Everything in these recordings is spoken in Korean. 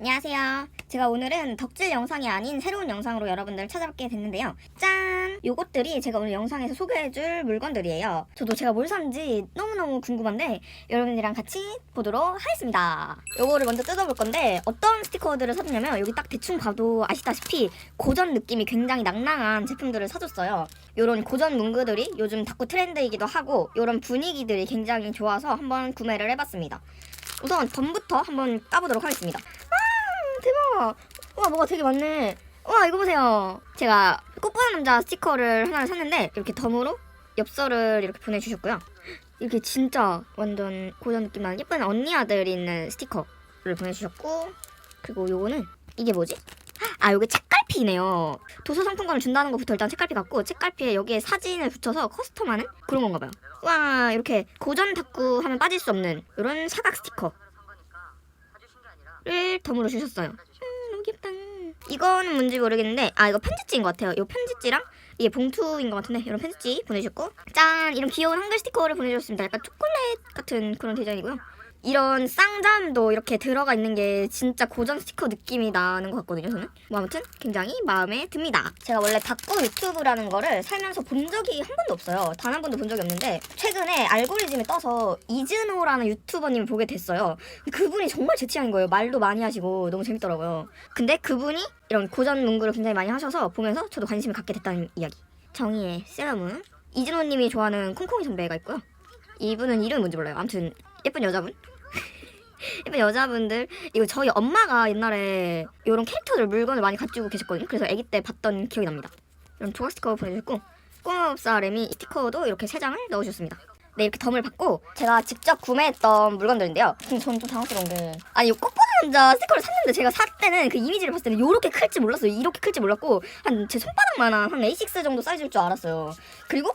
안녕하세요. 제가 오늘은 덕질 영상이 아닌 새로운 영상으로 여러분들 찾아뵙게 됐는데요. 짠! 요것들이 제가 오늘 영상에서 소개해줄 물건들이에요. 저도 제가 뭘 샀는지 너무너무 궁금한데 여러분들이랑 같이 보도록 하겠습니다. 요거를 먼저 뜯어볼 건데 어떤 스티커들을 샀냐면 여기 딱 대충 봐도 아시다시피 고전 느낌이 굉장히 낭낭한 제품들을 사줬어요. 요런 고전 문구들이 요즘 닭구 트렌드이기도 하고 요런 분위기들이 굉장히 좋아서 한번 구매를 해봤습니다. 우선 덤부터 한번 까보도록 하겠습니다. 대박! 와 뭐가 되게 많네. 와 이거 보세요. 제가 꽃보는 남자 스티커를 하나를 샀는데 이렇게 덤으로 엽서를 이렇게 보내주셨고요. 이렇게 진짜 완전 고전 느낌 나는 예쁜 언니 아들이 있는 스티커를 보내주셨고 그리고 요거는 이게 뭐지? 아 요게 책갈피네요. 도서 상품권을 준다는 것부터 일단 책갈피 같고 책갈피에 여기에 사진을 붙여서 커스텀하는 그런 건가 봐요. 와 이렇게 고전 탁구 하면 빠질 수 없는 이런 사각 스티커 를 덤으로 주셨어요. 음, 너무 귀엽다. 이거는 뭔지 모르겠는데 아 이거 편지지인 것 같아요. 이 편지지랑 이게 봉투인 것 같은데 이런 편지지 보내주셨고 짠 이런 귀여운 한글 스티커를 보내주셨습니다. 약간 초콜릿 같은 그런 디자인이고요. 이런 쌍잠도 이렇게 들어가 있는 게 진짜 고전 스티커 느낌이 나는 것 같거든요, 저는. 뭐 아무튼 굉장히 마음에 듭니다. 제가 원래 닭구 유튜브라는 거를 살면서 본 적이 한 번도 없어요. 단 한 번도 본 적이 없는데 최근에 알고리즘에 떠서 이즈노라는 유튜버님을 보게 됐어요. 그분이 정말 제 취향인 거예요. 말도 많이 하시고 너무 재밌더라고요. 근데 그분이 이런 고전 문구를 굉장히 많이 하셔서 보면서 저도 관심을 갖게 됐다는 이야기. 정의의 세러문. 이즈노님이 좋아하는 콩콩이 선배가 있고요. 이분은 이름이 뭔지 몰라요. 아무튼 예쁜 여자분. 여자분들 이거 저희 엄마가 옛날에 이런 캐릭터들 물건을 많이 가지고 계셨거든요. 그래서 아기 때 봤던 기억이 납니다. 이런 조각 스티커 보내주셨고 꼬마업사렘이 스티커도 이렇게 세 장을 넣어주셨습니다. 네 이렇게 덤을 받고 제가 직접 구매했던 물건들인데요. 근데 저는 좀 당황스러운 게 아니 이 꽃보는 남자 스티커를 샀는데 제가 살 때는 그 이미지를 봤을 때는 이렇게 클지 몰랐어요. 이렇게 클지 몰랐고 한 제 손바닥만한 한 A6 정도 사이즈일 줄 알았어요. 그리고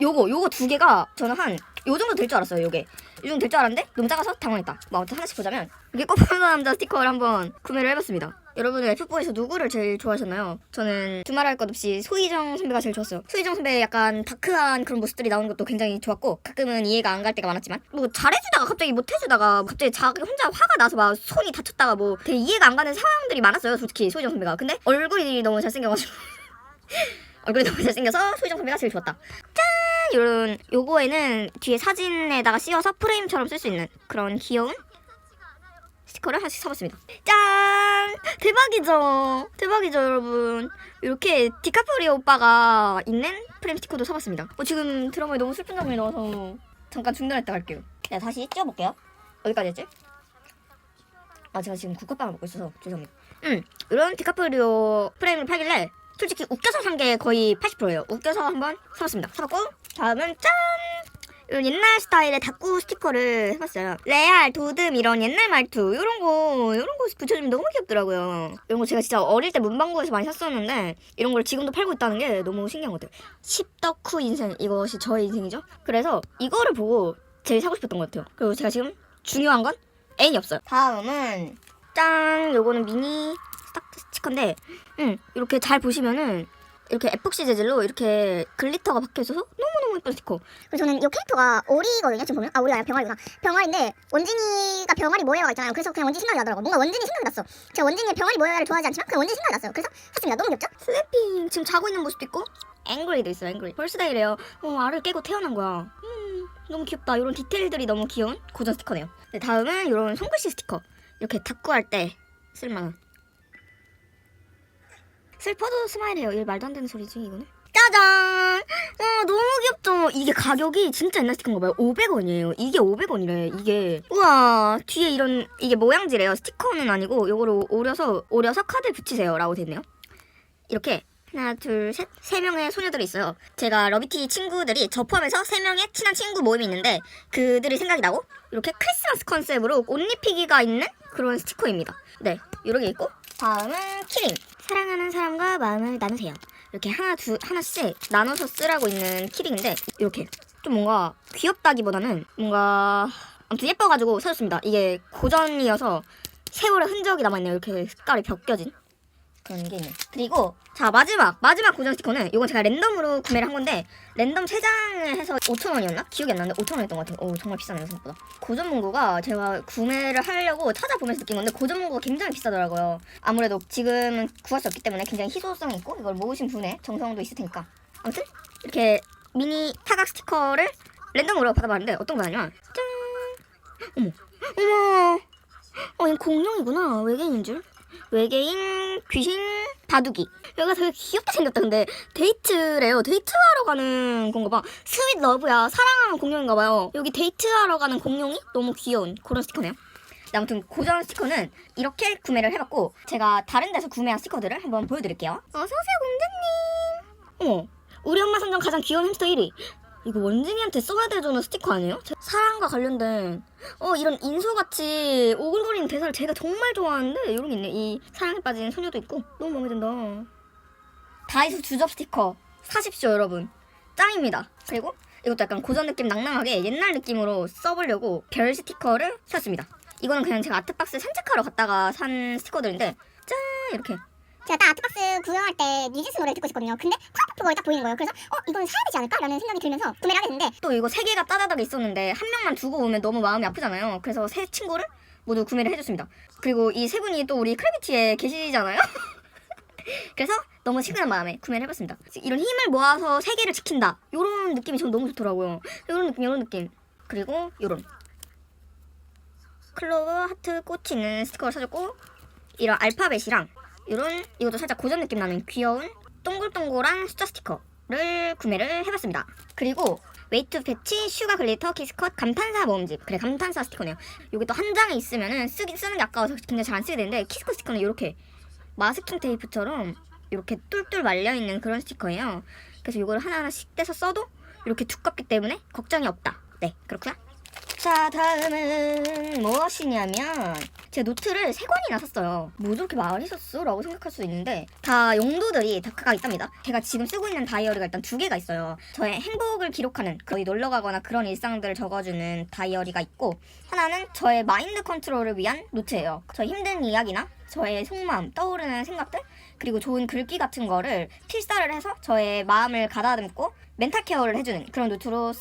요거 요거 두 개가 저는 한 요 정도 될 줄 알았어요. 요게 이 정도 될 줄 알았는데 너무 작아서 당황했다. 뭐 아무튼 하나씩 보자면 이게 꽃보는 남자 스티커를 한번 구매를 해봤습니다. 여러분은 F4에서 누구를 제일 좋아하셨나요? 저는 두말할 것 없이 소희정 선배가 제일 좋았어요. 소희정 선배 약간 다크한 그런 모습들이 나오는 것도 굉장히 좋았고 가끔은 이해가 안 갈 때가 많았지만 뭐 잘해주다가 갑자기 못해주다가 갑자기 자기 혼자 화가 나서 막 손이 다쳤다가 뭐 되게 이해가 안 가는 상황들이 많았어요. 솔직히 소희정 선배가. 근데 얼굴이 너무 잘생겨가지고 얼굴이 너무 잘생겨서 소희정 선배가 제일 좋았다. 이런 요거에는 뒤에 사진에다가 씌워서 프레임처럼 쓸 수 있는 그런 귀여운 스티커를 하나씩 사봤습니다. 짠! 대박이죠? 대박이죠, 여러분? 이렇게 디카프리오 오빠가 있는 프레임 스티커도 사봤습니다. 어, 지금 드라마에 너무 슬픈 장면이 나와서 잠깐 중단했다 갈게요. 네, 다시 찍어볼게요. 어디까지 했지? 아, 제가 지금 국화빵을 먹고 있어서 죄송합니다. 음, 이런 디카프리오 프레임을 팔길래 솔직히 웃겨서 산 게 거의 80%예요. 웃겨서 한번 사봤습니다. 사봤고 다음은 짠! 이런 옛날 스타일의 닭구 스티커를 해봤어요. 레알, 도듬 이런 옛날 말투 이런 거 이런 거 붙여주면 너무 귀엽더라고요. 이런 거 제가 진짜 어릴 때 문방구에서 많이 샀었는데 이런 걸 지금도 팔고 있다는 게 너무 신기한 것 같아요. 십덕후 인생 이것이 저의 인생이죠. 그래서 이거를 보고 제일 사고 싶었던 것 같아요. 그리고 제가 지금 중요한 건 애인이 없어요. 다음은 짠! 요거는 미니 스탁 스티커인데 음, 이렇게 잘 보시면은 이렇게 에폭시 재질로 이렇게 글리터가 박혀 있어서 너무너무 예쁜 스티커. 그리고 저는 이 캐릭터가 오리거든요. 지금 보면 아 오리가 아니라 병아리구나. 병아리인데 원진이가 병아리 모여가 있잖아요. 그래서 그냥 원진 생각이 나더라고. 뭔가 원진이 생각이 났어. 제가 원진이의 병아리 모여를 좋아하지 않지만 그냥 원진 생각이 났어요. 그래서 샀습니다. 너무 귀엽죠? 슬래핑 지금 자고 있는 모습도 있고 앵그리도 있어요. 앵그리. 벌스데이래요. 어, 알을 깨고 태어난 거야. 음, 너무 귀엽다. 이런 디테일들이 너무 귀여운 고전 스티커네요. 네, 다음은 이런 손글씨 스티커. 이렇게 탁구할 때 쓸만한. 슬퍼도 스마일해요. 이 말도 안 되는 소리지 이거는. 짜잔! 와 너무 귀엽죠? 이게 가격이 진짜 옛날 스티커인가 봐요. 500원이에요. 이게 500원이래. 이게 우와 뒤에 이런 이게 모양지래요. 스티커는 아니고 요거를 오려서 오려서 카드 붙이세요라고 돼 있네요. 이렇게 하나 둘 셋 세 명의 소녀들이 있어요. 제가 러비티 친구들이 저 포함해서 세 명의 친한 친구 모임이 있는데 그들이 생각이 나고 이렇게 크리스마스 컨셉으로 옷 입히기가 있는 그런 스티커입니다. 네, 이렇게 있고 다음은 키링. 사랑하는 사람과 마음을 나누세요. 이렇게 하나 두 하나씩 나눠서 쓰라고 있는 키링인데 이렇게 좀 뭔가 귀엽다기보다는 뭔가 아무튼 예뻐가지고 사줬습니다. 이게 고전이어서 세월의 흔적이 남아있네요. 이렇게 색깔이 벗겨진. 그런 게 있네. 그리고 자 마지막 마지막 고정 스티커는 이건 제가 랜덤으로 구매를 한 건데 랜덤 3장을 해서 5천 원이었나? 기억이 안 나는데 5천 원이었던 것 같아요. 오 정말 비싸네요 생각보다. 고전 문구가 제가 구매를 하려고 찾아보면서 느낀 건데 고전 문구가 굉장히 비싸더라고요. 아무래도 지금은 구할 수 없기 때문에 굉장히 희소성이 있고 이걸 모으신 분의 정성도 있을 테니까. 아무튼 이렇게 미니 타각 스티커를 랜덤으로 받아봤는데 어떤 거 아니면 짠 어머 어머 어, 얘 공룡이구나. 외계인인 줄. 외계인 귀신 바둑이. 얘가 되게 귀엽게 생겼다. 근데 데이트래요. 데이트하러 가는 건가 봐. 스윗 러브야. 사랑하는 공룡인가 봐요. 여기 데이트하러 가는 공룡이 너무 귀여운 그런 스티커네요. 네, 아무튼 고전 스티커는 이렇게 구매를 해봤고 제가 다른 데서 구매한 스티커들을 한번 보여드릴게요. 어서오세요 공주님. 어머 우리 엄마 선정 가장 귀여운 햄스터 1위. 이거 원진이한테 써야 되는 스티커 아니에요? 제- 사랑과 관련된 어 이런 인소같이 오글거리는 대사를 제가 정말 좋아하는데 이런 게 있네. 이 사랑에 빠진 소녀도 있고. 너무 마음에 든다. 다이소 주접 스티커 사십시오 여러분. 짱입니다. 그리고 이것도 약간 고전 느낌 낭낭하게 옛날 느낌으로 써보려고 별 스티커를 샀습니다. 이거는 그냥 제가 아트박스 산책하러 갔다가 산 스티커들인데 짠! 이렇게 제가 딱 아트박스 구경할 때 뉴진스 노래를 듣고 있었거든요. 근데 파워포가 딱 보이는 거예요. 그래서 어 이건 사야 되지 않을까라는 생각이 들면서 구매를 하게 됐는데 또 이거 세 개가 따다닥 있었는데 한 명만 두고 오면 너무 마음이 아프잖아요. 그래서 세 친구를 모두 구매를 해줬습니다. 그리고 이 세 분이 또 우리 크래비티에 계시잖아요. 그래서 너무 친근한 마음에 구매를 해봤습니다. 이런 힘을 모아서 세계를 지킨다. 이런 느낌이 저는 너무 좋더라고요. 이런 느낌, 이런 느낌. 그리고 이런 클로브 하트 있는 스티커를 사줬고 이런 알파벳이랑 이런 이것도 살짝 고전 느낌 나는 귀여운 동글동글한 숫자 스티커를 구매를 해봤습니다. 그리고 웨이트 패치, 슈가 글리터, 키스컷, 감탄사 모음집. 그래 감탄사 스티커네요. 여기 또한 장에 있으면은 쓰기 쓰는 게 아까워서 굉장히 잘 안 쓰게 되는데 키스컷 스티커는 이렇게 마스킹 테이프처럼 이렇게 뚫뚫 말려 있는 그런 스티커예요. 그래서 이걸 하나하나씩 떼서 써도 이렇게 두껍기 때문에 걱정이 없다. 네 그렇구나. 자 다음은 무엇이냐면 제가 노트를 세 권이나 샀어요. 뭐 저렇게 많이 샀어? 라고 생각할 수 있는데 다 용도들이 다 각각 있답니다. 제가 지금 쓰고 있는 다이어리가 일단 두 개가 있어요. 저의 행복을 기록하는 거의 놀러 가거나 그런 일상들을 적어주는 다이어리가 있고 하나는 저의 마인드 컨트롤을 위한 노트예요. 저의 힘든 이야기나 저의 속마음, 떠오르는 생각들 그리고 좋은 글귀 같은 거를 필사를 해서 저의 마음을 가다듬고 멘탈 케어를 해주는 그런 노트로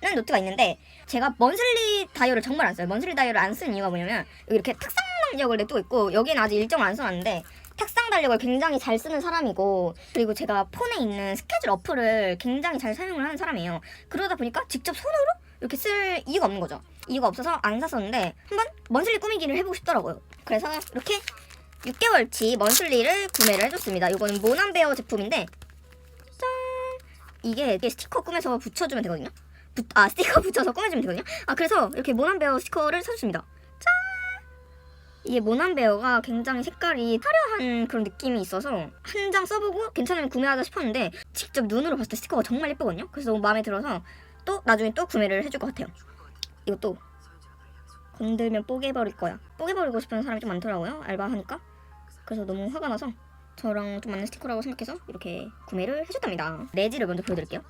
쓰는 노트가 있는데 제가 먼슬리 다이어를 정말 안 써요. 먼슬리 다이어를 안 쓰는 이유가 뭐냐면 이렇게 탁상 달력을 냅두고 있고 여기는 아직 일정을 안 써놨는데 탁상 달력을 굉장히 잘 쓰는 사람이고 그리고 제가 폰에 있는 스케줄 어플을 굉장히 잘 사용을 하는 사람이에요. 그러다 보니까 직접 손으로 이렇게 쓸 이유가 없는 거죠. 이유가 없어서 안 샀었는데 한번 먼슬리 꾸미기를 해보고 싶더라고요. 그래서 이렇게 6개월치 먼슬리를 구매를 해줬습니다. 이거는 모난베어 제품인데 짠 이게 이게 스티커 꾸며서 붙여주면 되거든요. 붙- 아 스티커 붙여서 꾸며주면 되거든요. 아 그래서 이렇게 모난베어 스티커를 사줬습니다. 짠 이게 모난베어가 굉장히 색깔이 화려한 그런 느낌이 있어서 한 장 써보고 괜찮으면 구매하자 싶었는데 직접 눈으로 봤을 때 스티커가 정말 예쁘거든요. 그래서 너무 마음에 들어서 또 나중에 또 구매를 해줄 것 같아요. 이것도 건들면 뽀개버릴 거야. 뽀개버리고 싶은 사람이 좀 많더라고요. 알바하니까. 그래서 너무 화가 나서 저랑 좀 맞는 스티커라고 생각해서 이렇게 구매를 해줬답니다. 레지를 먼저 보여드릴게요.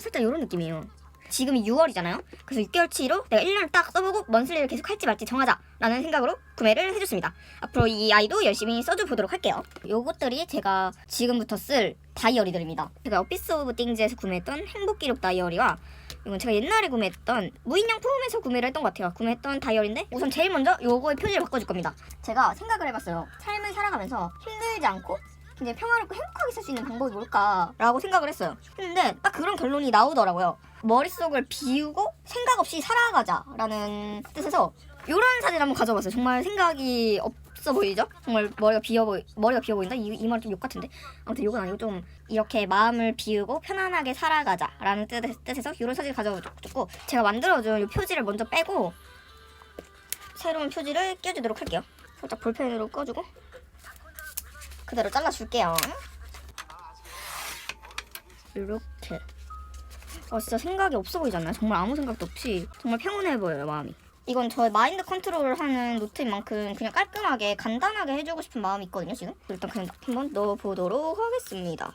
살짝 이런 느낌이에요. 지금이 6월이잖아요. 그래서 6개월치로 내가 1년을 딱 써보고 먼슬리를 계속 할지 말지 정하자라는 생각으로 구매를 해줬습니다. 앞으로 이 아이도 열심히 써줘 보도록 할게요. 요것들이 제가 지금부터 쓸 다이어리들입니다. 제가 오피스 오브 띵즈에서 구매했던 행복 기록 다이어리와 이건 제가 옛날에 구매했던 무인양품에서 구매를 했던 것 같아요. 구매했던 다이어리인데 우선 제일 먼저 요거의 표지를 바꿔줄 겁니다. 제가 생각을 해봤어요. 삶을 살아가면서 힘들지 않고 굉장히 평화롭고 행복하게 살 수 있는 방법이 뭘까라고 생각을 했어요. 근데 딱 그런 결론이 나오더라고요. 머릿속을 비우고 생각 없이 살아가자라는 뜻에서 이런 사진 한번 가져봤어요. 정말 생각이 없어 보이죠? 정말 머리가 비어 보이 머리가 비어 보인다. 이, 이 말은 좀 욕 같은데. 아무튼 욕은 아니고 좀 이렇게 마음을 비우고 편안하게 살아가자라는 뜻, 뜻에서 이런 사진을 가져줬고 제가 만들어준 이 표지를 먼저 빼고 새로운 표지를 껴주도록 할게요. 살짝 볼펜으로 꺼주고 그대로 잘라줄게요. 이렇게. 아 진짜 생각이 없어 보이지 않나요? 정말 아무 생각도 없이 정말 평온해 보여요 마음이. 이건 저의 마인드 컨트롤을 하는 노트인 만큼 그냥 깔끔하게 간단하게 해주고 싶은 마음이 있거든요 지금. 일단 그냥 한번 넣어보도록 하겠습니다.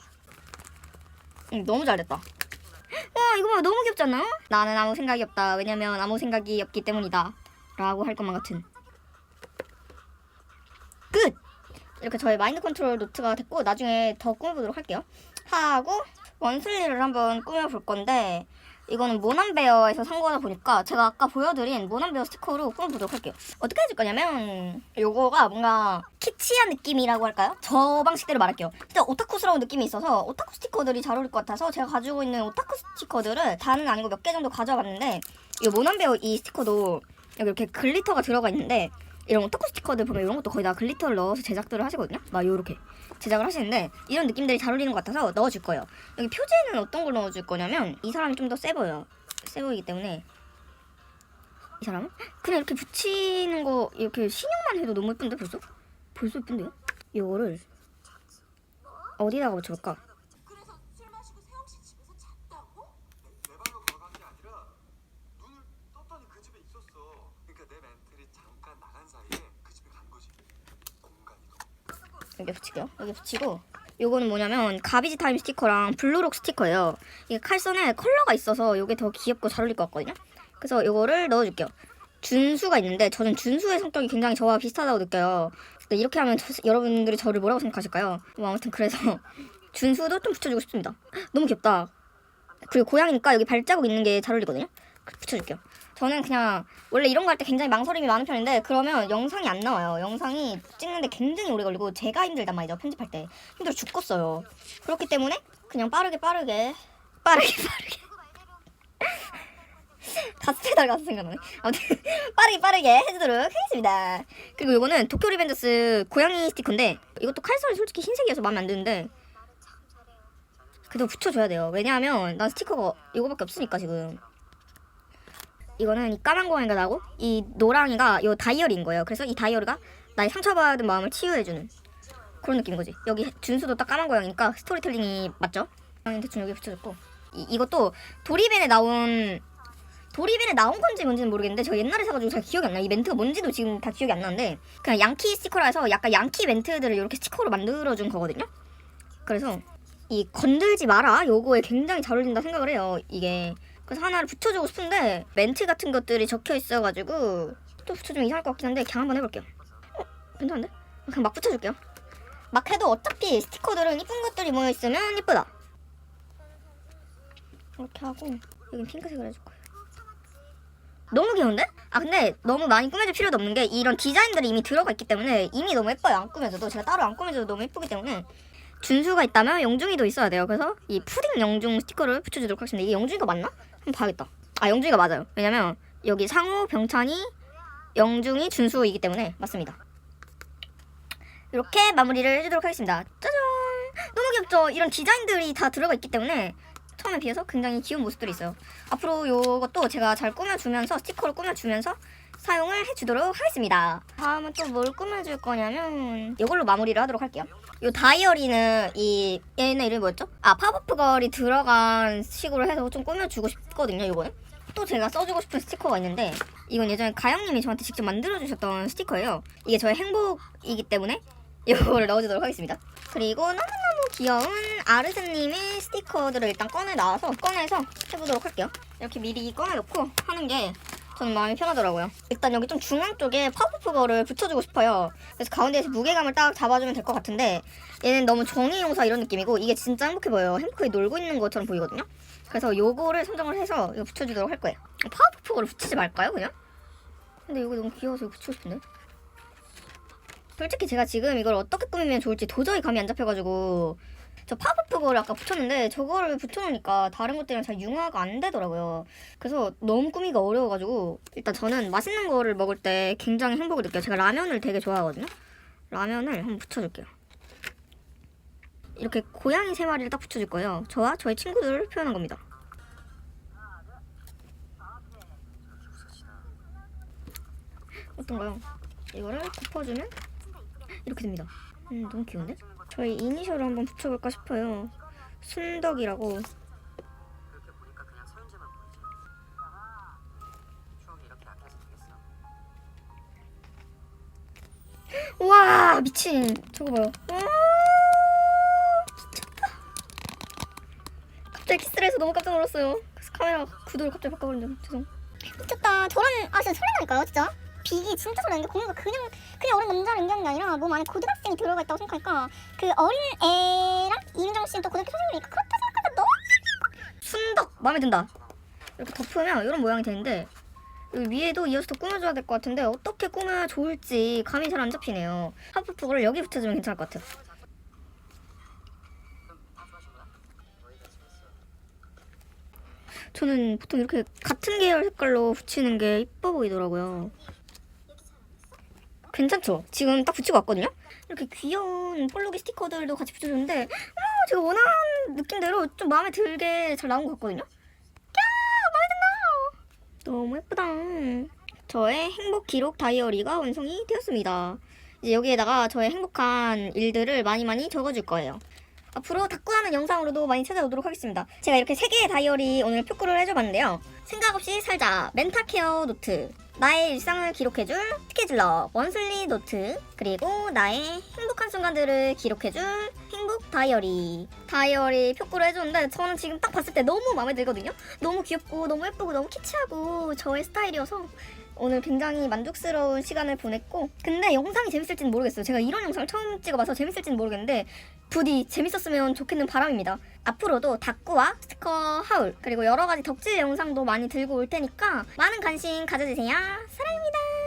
응, 너무 잘됐다. 와 이거 봐 너무 않나요? 나는 아무 생각이 없다. 왜냐면 아무 생각이 없기 때문이다. 라고 할 것만 같은. 이렇게 저의 마인드 컨트롤 노트가 됐고 나중에 더 꾸며보도록 할게요. 하고 원슬리를 한번 꾸며볼 건데 이거는 모난베어에서 산 거다 보니까 제가 아까 보여드린 모난베어 스티커로 꾸며보도록 할게요. 어떻게 해줄 거냐면 요거가 뭔가 키치한 느낌이라고 할까요? 저 방식대로 말할게요. 진짜 오타쿠스러운 느낌이 있어서 오타쿠 스티커들이 잘 어울릴 것 같아서 제가 가지고 있는 오타쿠 스티커들을 다는 아니고 몇 개 정도 가져와봤는데 이 모난베어 이 스티커도 여기 이렇게 글리터가 들어가 있는데 이런 오타쿠 스티커들 보면 이런 것도 거의 다 글리터를 넣어서 제작들을 하시거든요. 막 요렇게 제작을 하시는데 이런 느낌들이 잘 어울리는 것 같아서 넣어줄 거예요. 여기 표지에는 어떤 걸 넣어줄 거냐면 이 사람이 좀 더 세 보여요. 세 보이기 때문에 이 사람은 그냥 이렇게 붙이는 거 이렇게 신용만 해도 너무 예쁜데 벌써? 벌써 예쁜데요? 이거를 어디다가 붙여볼까? 그래서 술 마시고 세영 씨 집에서 잤다고? 내 방으로 걸어간 게 아니라 눈을 떴더니 그 집에 있었어. 그러니까 내 멘틀이 잠깐 나간 사이에 그 집에 간 거지. 공간이. 여기 붙일게요. 여기 붙이고 요거는 뭐냐면 가비지 타임 스티커랑 블루록 스티커예요. 이게 칼선에 컬러가 있어서 요게 더 귀엽고 잘 어울릴 것 같거든요. 그래서 요거를 넣어줄게요. 준수가 있는데 저는 준수의 성격이 굉장히 저와 비슷하다고 느껴요. 근데 이렇게 하면 저- 여러분들이 저를 뭐라고 생각하실까요? 뭐 아무튼 그래서 준수도 좀 붙여주고 싶습니다. 너무 귀엽다. 그리고 고양이니까 여기 발자국 있는 게 잘 어울리거든요. 붙여줄게요. 저는 그냥 원래 이런 거 할 때 굉장히 망설임이 많은 편인데 그러면 영상이 안 나와요. 영상이 찍는데 굉장히 오래 걸리고 제가 힘들단 말이죠. 편집할 때 힘들어 죽겠어요. 그렇기 때문에 그냥 빠르게 빠르게 빠르게 빠르게 가스 페달 가서 생각나네. 아무튼 빠르게 빠르게 해주도록 하겠습니다. 그리고 이거는 도쿄 리벤져스 고양이 스티커인데 이것도 칼선이 솔직히 흰색이어서 마음에 안 드는데 그래도 붙여줘야 돼요. 왜냐하면 난 스티커가 이거밖에 없으니까 지금. 이거는 이 까만 고양이가 나고 이 노랑이가 요 다이어리인 거예요. 그래서 이 다이어리가 나의 상처받은 마음을 치유해주는 그런 느낌인 거지. 여기 준수도 딱 까만 고양이니까 스토리텔링이 맞죠? 고양이 대충 여기 붙여줬고 이, 이것도 도리벤에 나온 도리벤에 나온 건지 뭔지는 모르겠는데 저 옛날에 사가지고 잘 기억이 안 나. 이 멘트가 뭔지도 지금 다 기억이 안 나는데 그냥 양키 스티커라 해서 약간 양키 멘트들을 이렇게 스티커로 만들어준 거거든요. 그래서 이 건들지 마라 요거에 굉장히 잘 어울린다 생각을 해요. 이게 그래서 하나를 붙여주고 싶은데 멘트 같은 것들이 적혀 있어가지고 또 붙여주면 이상할 것 같긴 한데 그냥 한번 해볼게요. 어 괜찮은데? 그냥 막 붙여줄게요. 막 해도 어차피 스티커들은 이쁜 것들이 모여 있으면 이쁘다. 이렇게 하고 여긴 핑크색을 해줄 거예요. 너무 귀여운데? 아 근데 너무 많이 꾸며줄 필요도 없는 게 이런 디자인들이 이미 들어가 있기 때문에 이미 너무 예뻐요 안 꾸며줘도 제가 따로 안 꾸며줘도 너무 예쁘기 때문에 준수가 있다면 영중이도 있어야 돼요 그래서 이 푸딩 영중 스티커를 붙여주도록 하겠습니다 이게 영중이가 맞나? 봐야겠다. 아 영중이가 맞아요. 왜냐면 여기 상우 병찬이 영중이 준수이기 때문에 맞습니다. 이렇게 마무리를 해주도록 하겠습니다. 짜잔! 너무 귀엽죠? 이런 디자인들이 다 들어가 있기 때문에 처음에 비해서 굉장히 귀여운 모습들이 있어요. 앞으로 요것도 제가 잘 꾸며주면서 스티커를 꾸며주면서 사용을 해주도록 하겠습니다. 다음은 또 뭘 꾸며줄 거냐면 이걸로 마무리를 하도록 할게요. 요 다이어리는 이 얘네 이름이 뭐였죠? 아 팝업 걸이 들어간 식으로 해서 좀 꾸며주고 싶거든요. 이거는 또 제가 써주고 싶은 스티커가 있는데 이건 예전에 가영님이 저한테 직접 만들어주셨던 스티커예요. 이게 저의 행복이기 때문에 이거를 넣어주도록 하겠습니다. 그리고 너무너무 귀여운 아르스님의 스티커들을 일단 꺼내 나와서 꺼내서 해보도록 할게요. 이렇게 미리 꺼내놓고 하는 게 저는 마음이 편하더라고요. 일단 여기 좀 중앙 쪽에 거를 붙여주고 싶어요. 그래서 가운데에서 무게감을 딱 잡아주면 될 것 같은데 얘는 너무 정의용사 이런 느낌이고 이게 진짜 행복해 보여요. 행복하게 놀고 있는 것처럼 보이거든요. 그래서 요거를 선정을 해서 이거 붙여주도록 할 거예요. 거를 붙이지 말까요 그냥? 근데 이거 너무 귀여워서 이거 붙이고 싶은데. 솔직히 제가 지금 이걸 어떻게 꾸미면 좋을지 도저히 감이 안 잡혀가지고 저 그거를 아까 붙였는데 저거를 붙여놓으니까 다른 것들이랑 잘 융화가 안 되더라고요. 그래서 너무 꾸미기가 어려워가지고 일단 저는 맛있는 거를 먹을 때 굉장히 행복을 느껴요. 제가 라면을 되게 좋아하거든요. 라면을 한번 붙여줄게요. 이렇게 고양이 세 마리를 딱 붙여줄 거예요. 저와 저의 친구들을 표현한 겁니다. 어떤가요? 이거를 덮어주면 이렇게 됩니다. 음, 너무 귀여운데? 저희 이니셜을 한번 붙여볼까 싶어요. 순덕이라고. 와 미친. 저거 봐요. 와, 미쳤다. 갑자기 키스를 해서 너무 깜짝 놀랐어요. 그래서 카메라 구도를 갑자기 바꿔버린다. 죄송. 미쳤다. 저런 아 진짜 설레다니까요 진짜. 비기 진짜 설레는 게 공유가 그냥 그냥 어린 남자를 연기하는 게게 아니라 몸 안에 고등학생이 들어가 있다고 생각하니까 그 어린 애랑 이윤정 씨는 또 고등학교 선생님이니까 그렇다 생각하니까 너무 순덕 마음에 든다. 이렇게 덮으면 이런 모양이 되는데 위에도 이어서 더 꾸며줘야 될 것 같은데 어떻게 꾸며야 좋을지 감이 잘 안 잡히네요. 하프프를 여기 붙여주면 괜찮을 것 같아요. 저는 보통 이렇게 같은 계열 색깔로 붙이는 게 이뻐 보이더라고요. 괜찮죠? 지금 딱 붙이고 왔거든요? 이렇게 귀여운 볼록이 스티커들도 같이 붙여줬는데 어, 제가 원하는 느낌대로 좀 마음에 들게 잘 나온 것 같거든요? 야 마음에 든다! 너무 예쁘다. 저의 행복 기록 다이어리가 완성이 되었습니다. 이제 여기에다가 저의 행복한 일들을 많이 많이 적어줄 거예요. 앞으로 탁구하는 영상으로도 많이 찾아오도록 하겠습니다. 제가 이렇게 세 개의 다이어리 오늘 표구를 해줘봤는데요. 생각 없이 살자 멘탈 케어 노트 나의 일상을 기록해줄 스케줄러 원슬리 노트 그리고 나의 행복한 순간들을 기록해줄 행복 다이어리 다이어리 표구를 해줬는데 저는 지금 딱 봤을 때 너무 마음에 들거든요. 너무 귀엽고 너무 예쁘고 너무 키치하고 저의 스타일이어서 오늘 굉장히 만족스러운 시간을 보냈고 근데 영상이 재밌을지는 모르겠어요. 제가 이런 영상을 처음 찍어봐서 재밌을지는 모르겠는데 부디 재밌었으면 좋겠는 바람입니다. 앞으로도 닭구와 스티커 하울 그리고 여러 가지 덕질 영상도 많이 들고 올 테니까 많은 관심 가져주세요. 사랑합니다.